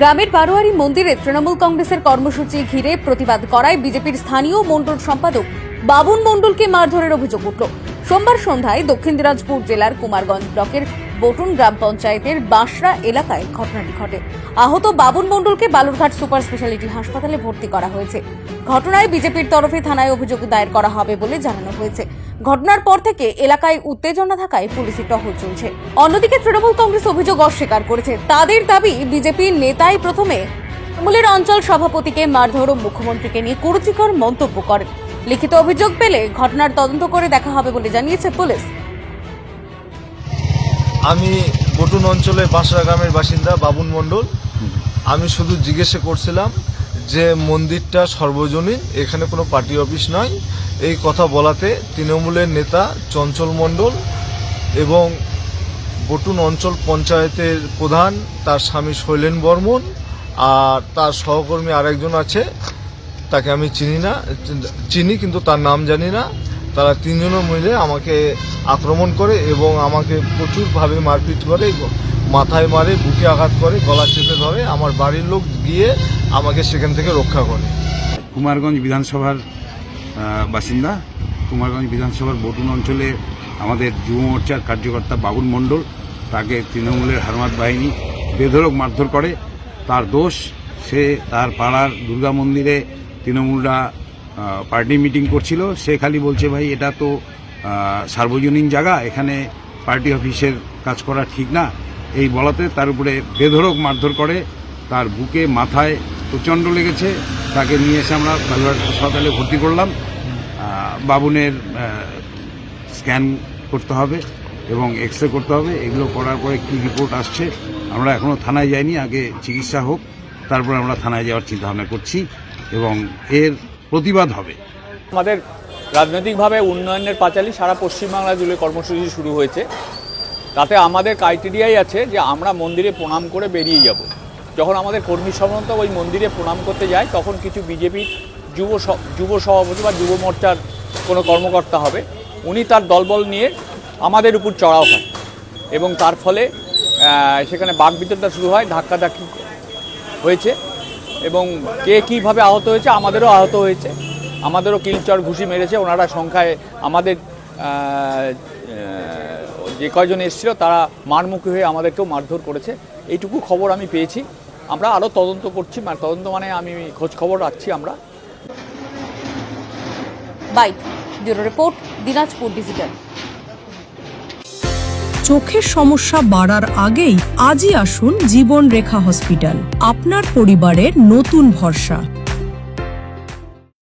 গ্রামের বারোয়ারি মন্দিরে তৃণমূল কংগ্রেসের কর্মসূচি ঘিরে প্রতিবাদ করায় বিজেপির স্থানীয় মণ্ডল সম্পাদক বাবুন মণ্ডলকে মারধরের অভিযোগ উঠল। সোমবার সন্ধ্যায় দক্ষিণ দিনাজপুর জেলার কুমারগঞ্জ ব্লকের বটুন গ্রাম পঞ্চায়েতের বাঁশরা এলাকায় ঘটনাটি ঘটে। আহত বাবুন মণ্ডলকে বালুরঘাট সুপার স্পেশালিটি হাসপাতালে ভর্তি করা হয়েছে। ঘটনায় বিজেপির তরফে থানায় অভিযোগ দায়ের করা হবে বলে জানানো হয়েছে। ঘটনার পর থেকে এলাকায় উত্তেজনা থাকায় পুলিশি টহল চলছে। অন্যদিকে তৃণমূল কংগ্রেস অভিযোগ অস্বীকার করেছে। তাদের দাবি, বিজেপির নেতাই প্রথমে তৃণমূলের অঞ্চল সভাপতিকে মারধর মুখ্যমন্ত্রীকে নিয়ে কুরুচিকর মন্তব্য করেন। লিখিত অভিযোগ পেলে ঘটনার তদন্ত করে দেখা হবে বলে জানিয়েছে পুলিশ। আমি বটুন অঞ্চলের বাসরা গ্রামের বাসিন্দা বাবুন মণ্ডল। আমি শুধু জিজ্ঞেসে করছিলাম যে মন্দিরটা সর্বজনীন, এখানে কোনো পার্টি অফিস নয় এই কথা বলাতে তৃণমূলের নেতা চঞ্চল মণ্ডল এবং বটুন অঞ্চল পঞ্চায়েতের প্রধান, তার স্বামী শৈলেন বর্মন আর তার সহকর্মী আরেকজন আছে, তাকে আমি চিনি না, চিনি কিন্তু তার নাম জানি না। তারা তিনজনে মিলে আমাকে আক্রমণ করে এবং আমাকে প্রচুরভাবে মারপিট করে, মাথায় মারে, বুকে আঘাত করে, গলা চেপে ধরে আমার বাড়ির লোক গিয়ে আমাকে সেখান থেকে রক্ষা করে। কুমারগঞ্জ বিধানসভার বাসিন্দা। কুমারগঞ্জ বিধানসভার বটুন অঞ্চলে আমাদের যুব মোর্চার কার্যকর্তা বাবুল মণ্ডল, তাকে তৃণমূলের হারমাত বাহিনী বেধরক মারধর করে। তার দোষ, সে তার পাড়ার দুর্গা মন্দিরে তৃণমূলরা পার্টি মিটিং করছিল। সে খালি বলছে, ভাই, এটা তো সার্বজনীন জায়গা, এখানে পার্টি অফিসের কাজ করা ঠিক না। এই বলাতে তার উপরে বেধরক মারধর করে, তার বুকে, মাথায় প্রচণ্ড লেগেছে। তাকে নিয়ে এসে আমরা বালুরঘাট হাসপাতালে ভর্তি করলাম। বাবুনের স্ক্যান করতে হবে এবং এক্স রে করতে হবে। এগুলো করার পরে কী রিপোর্ট আসছে, আমরা এখনও থানায় যাইনি। আগে চিকিৎসা হোক, তারপরে আমরা থানায় যাওয়ার চিন্তাভাবনা করছি এবং এর প্রতিবাদ হবে। আমাদের রাজনৈতিকভাবে উন্নয়নের পাঁচালী সারা পশ্চিমবাংলা জুড়ে কর্মসূচি শুরু হয়েছে। তাতে আমাদের ক্রাইটেরিয়াই আছে যে আমরা মন্দিরে প্রণাম করে বেরিয়ে যাব। যখন আমাদের কর্মী সমন্ত ওই মন্দিরে প্রণাম করতে যায়, তখন কিছু বিজেপি যুব যুব সভাপতি বা যুব মোর্চার কোনো কর্মকর্তা হবে। উনি তার দলবল নিয়ে আমাদের উপর চড়াও হয় এবং তার ফলে সেখানে সেখানে বাকবিতরটা শুরু হয়, ধাক্কাধাক্কি হয়েছে। এবং কে কীভাবে আহত হয়েছে, আমাদেরও আহত হয়েছে। আমাদেরও কিলচর ঘুষি মেরেছে, ওনারা সংখ্যায় আমাদের যে কয়জন এসেছিল, তারা মারমুখী হয়ে আমাদেরকেও মারধর করেছে। এইটুকু খবর আমি পেয়েছি। আমরা আরও তদন্ত করছি তদন্ত মানে আমি খোঁজ খবর রাখছি আমরা। Bike bureau report, Dinajpur digital. চোখের সমস্যা বাড়ার আগেই আজই আসুন জীবন রেখা হসপিটাল। আপনার পরিবারের নতুন ভরসা।